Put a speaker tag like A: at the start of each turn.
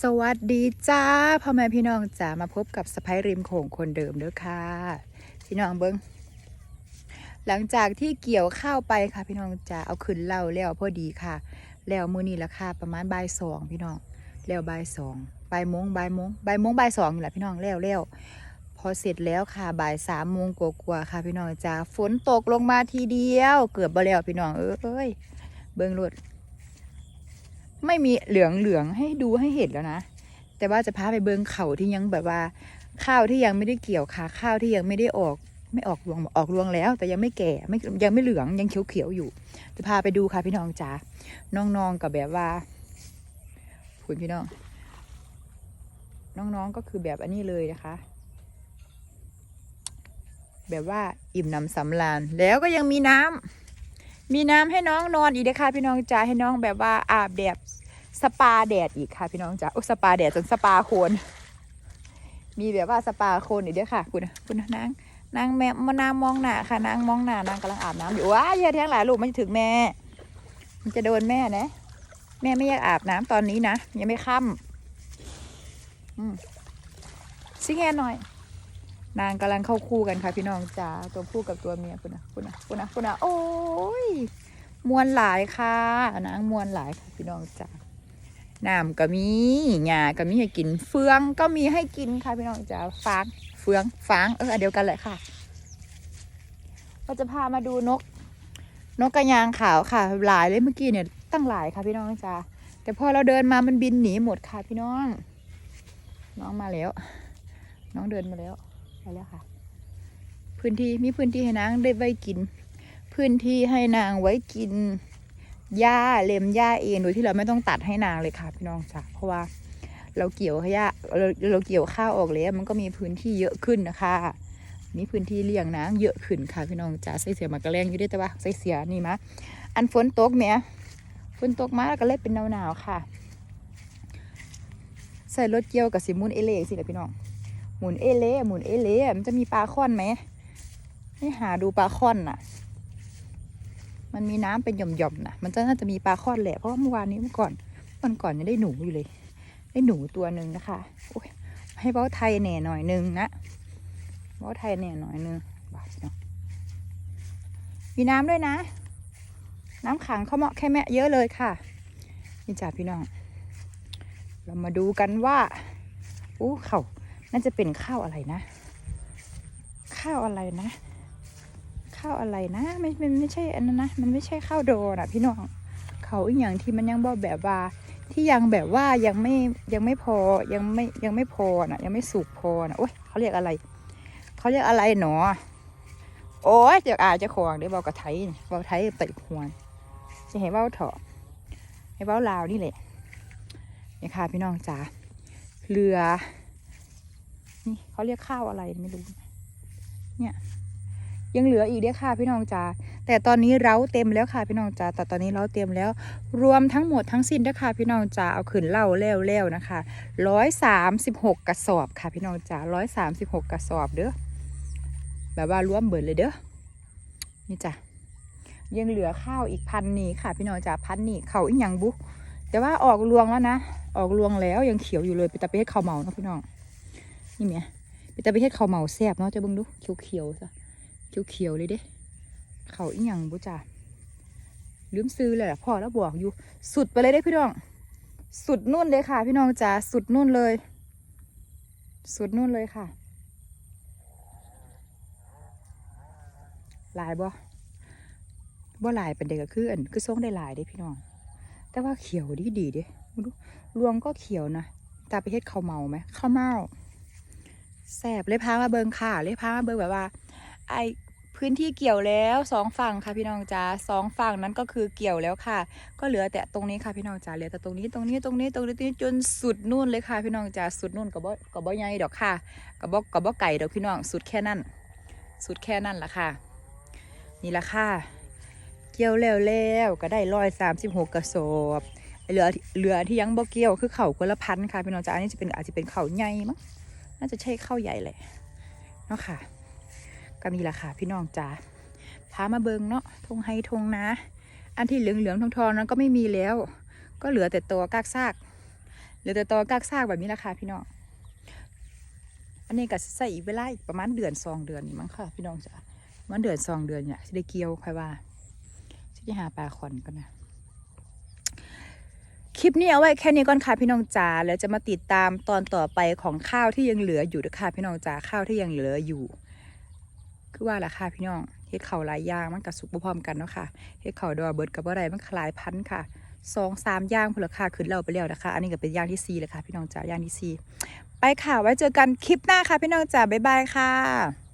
A: สวัสดีจ้าพ่อแม่พี่น้องจ๋ามาพบกับสไปริมโขงคนเดิมเด้อค่ะ พี่น้องเบิ้งหลังจากที่เกี่ยวข้าวไปค่ะ พี่น้องจ๋าเอาขึ้นเล่าแล้วพอดีค่ะ แล้วมือนี้ละค่ะประมาณบ่ายสองพี่น้องแล้วบ่ายสองบ่ายโมงบ่ายโมงบ่ายโมงบ่ายสองนี่แหละพี่น้องแล้วแล้วพอเสร็จแล้วค่ะบ่ายสามโมงกว่าๆค่ะ พี่น้องจ๋าฝนตกลงมาทีเดียว เกือบบ่แล้วพี่น้องเอ้ยเบิ้งรถ ไม่มีเหลืองเหลืองให้ดูให้เห็นแล้วนะ แต่ว่าจะพาไปเบิงเขาที่ยังแบบว่า ข้าวที่ยังไม่ได้เกี่ยวค่ะ ข้าวที่ยังไม่ได้ออกไม่ออกรวงออกรวงแล้ว แต่ยังไม่แก่ไม่ยังไม่เหลืองยังเขียวเขียวอยู่ จะพาไปดูค่ะพี่น้องจ๋าน้องๆกับแบบว่าคุณพี่น้อง น้องๆก็คือแบบอันนี้เลยนะคะ แบบว่าอิ่มหนำสำราญแล้วก็ยังมีน้ำ มีน้ำให้น้องนอนอีกนะคะพี่น้องจ๋าให้น้องแบบว่าอาบแดดสปาแดดอีกค่ะ พี่น้องจ๋าโอ้สปาแดดจนสปาโคนมีแบบว่าสปาโคนอีกด้วยค่ะ คุณคุณนางนางแม่มานางมองหน้าค่ะนางมองหน้านางกำลังอาบน้ำอยู่ว้ายอย่าแทงหลายลูกมันจะถึงแม่ มันจะโดนแม่นะแม่ไม่อยากอาบน้ำตอนนี้นะยังไม่ค่ำอืมซิงแฮนหน่อย นางกำลังเข้าคู่กันค่ะพี่น้องจ๋าตัวผู้กับตัวเมียคุณนะคุณนะคุณนะคุณนะโอ้ยมวนหลายค่ะนางมวนหลายค่ะพี่น้องจ๋าน้ำก็มีหญ้าก็มีให้กิน เฟืองก็มีให้กินค่ะพี่น้องจ๋าฟางเฟืองฟางเออเดียวกันเลยค่ะเราจะพามาดูนก นกกระยางขาวค่ะ หลายเลยเมื่อกี้เนี่ยตั้งหลายค่ะพี่น้องจ๋าแต่พอเราเดินมามันบินหนีหมดค่ะพี่น้อง น้องมาแล้ว น้องเดินมาแล้ว ไปแล้วค่ะ พื้นที่มีพื้นที่ให้นางได้ไว้กิน พื้นที่ให้นางไว้กินหญ้าเล็มหญ้าเองโดยที่เราไม่ต้องตัดให้นางเลยค่ะพี่น้องจ้ะเพราะว่าเราเกี่ยวหญ้าเราเราเกี่ยวข้าวออกแล้วมันก็มีพื้นที่เยอะขึ้นนะคะมีพื้นที่เลี้ยงนางเยอะขึ้นค่ะพี่น้องจ้ะใส่เสียมากระแรงอยู่ได้แต่ว่าใส่เสียนี่มะอันฝนตกเนี่ยฝนตกมาแล้วก็เลยเป็นหนาวๆค่ะ ใส่รถเกี่ยวกับสิมุนเอเล่สิแหละพี่น้อง หมุนเอเล่หมุนเอเล่มันจะมีปลาค่อนไหมให้หาดูปลาค่อนน่ะ มันมีน้ำเป็นหย่อมๆน่ะ มันจะน่าจะมีปลาค่อนแหละเพราะว่าเมื่อวานนี้เมื่อก่อนวันก่อนยังได้หนูอยู่เลย ได้หนูตัวหนึ่งนะคะโอ้ยให้เบ้าไทยแหน่หน่อยหนึงนะเบ้าไทยแหน่หน่อยหนึงบาทเนาะมีน้ำด้วยนะ น้ำขังเขาเหมาะแค่แม่เยอะเลยค่ะนี่จ้าพี่น้อง เรามาดูกันว่าอู้เขา น่าจะเป็นข้าวอะไรนะ ข้าวอะไรนะ ข้าวอะไรนะ ไม่ไม่ไม่ใช่อันนั้นนะ มันไม่ใช่ข้าวโดนะพี่น้องเขาอีกอย่างที่มันยังบอกแบบว่า ที่ยังแบบว่ายังไม่ยังไม่พอยังไม่ยังไม่พอนะยังไม่สุกพอนะโอ้ยเขาเรียกอะไร เขาเรียกอะไรหนอโอ้ยเดี๋ยวอาจะขวางเดี๋ยวเบากระไทยเบาไทยเตะหวนจะให้เบาเถอะให้เบาลาวนี่แหละนี่ค่ะพี่น้องจ๋าเรือ นี่เขาเรียกข้าวอะไรไม่รู้ เนี่ย ยังเหลืออีกเด้อค่ะพี่น้องจ๋าแต่ตอนนี้เราเต็มแล้วค่ะพี่น้องจ๋าแต่ตอนนี้เราเต็มแล้ว รวมทั้งหมดทั้งสิ้นเด้อค่ะพี่น้องจ๋าเอาขึ้นเหล่าแล้วแล้วนะคะร้อยสามสิบหกกระสอบค่ะพี่น้องจ๋าร้อยสามสิบหกกระสอบเด้อแบบว่ารวมเบิดเลยเด้อนี่จ้ะยังเหลือข้าวอีกพันนี่ค่ะ พี่น้องจ๋าพันนี่เขาอีกอย่างบุแต่ว่าออกรวงแล้วนะออกรวงแล้วยังเขียวอยู่เลยไปตะเปให้เขาวเหมาเนาะพี่น้อง นี่เมียไปแต่ไปเฮ็ดข้าวเหมาแซ่บเนาะจะเบิ่งดูเขียวๆซะเขียวๆเลยเด้เขาอีหยังบ่จ้าลืมซื้อเลยล่ะพ่อแล้วบอกอยู่ สุดไปเลยเด้พี่น้อง สุดนู่นเลยค่ะ พี่น้องจ๋าสุดนู่นเลย สุดนู่นเลยค่ะหลายบ่บ่หลายเป็นเด็กก็คืออันคือส่งได้หลายเด้พี่น้อง แต่ว่าเขียวดีดีเด้บ่รู้รวงก็เขียวนะตาไปเฮ็ดข้าวเหมาไหมข้าวเมา แสบเลยพามาเบิงค่ะเลยพามาเบิงแบบว่า ไอพื้นที่เกี่ยวแล้วสองฝั่งค่ะพี่น้องจ๋าสองฝั่งนั้นก็คือเกี่ยวแล้วค่ะ ก็เหลือแต่ตรงนี้ค่ะพี่น้องจ๋าเหลือแต่ตรงนี้ตรงนี้ตรงนี้ตรงนี้จนสุดนู่นเลยค่ะพี่น้องจ๋าสุดนู่นกับบ่กับบ่ใหญ่ดอกค่ะกับบ่กับบ่ไก่ดอกพี่น้องสุดแค่นั้น สุดแค่นั้นละค่ะ นี่ละค่ะ เกี่ยวแล้วแล้วก็ได้ร้อยสามสิบหกกระสอบเหลือเหลือที่ยังบ่เกี่ยวคือเข่าคนละพันค่ะพี่น้องจ๋าอันนี้จะเป็นอาจจะเป็นเข่าใหญ่มั้ง น่าจะใช่ข้าวใหญ่แหละเนาะค่ะก็มีราคาพี่น้องจ๋าพามาเบิงเนาะทงไฮทงนะ อันที่เหลืองเหลืองทองทองนั้นก็ไม่มีแล้ว ก็เหลือแต่ตัวกากซากเหลือแต่ตอกากซากแบบนี้ราคาพี่น้องอันนี้ก็ใส่อีกเวลาอีกประมาณเดือนสองเดือนมั้งค่ะ พี่น้องจ้ะประมันเดือนสองเดือนเนี่ยสิได้เกี่ยวค่อยว่าสิจะหาปลาคอนกันนะ คลิปนี้เอาไว้แค่นี้ก่อนค่ะพี่น้องจ๋าแล้วจะมาติดตามตอนต่อไปของข้าวที่ยังเหลืออยู่นะคะพี่น้องจ๋าข้าวที่ยังเหลืออยู่ คือว่าละค่ะพี่น้องเฮ็ดเข่าหลายอย่างมันกับสุกพร้อมกันเนาะค่ะเฮ็ดเข่าดอเบิร์ดกับอะไรมันคลายพันธุ์ค่ะสองสามย่างพนละค่ะขึ้นเราไปแล้วนะคะ อันนี้ก็เป็นย่างที่สี่เลยค่ะพี่น้องจ๋าย่างที่สี่ไปค่ะไว้เจอกันคลิปหน้าค่ะพี่น้องจ๋าบ๊ายบายค่ะ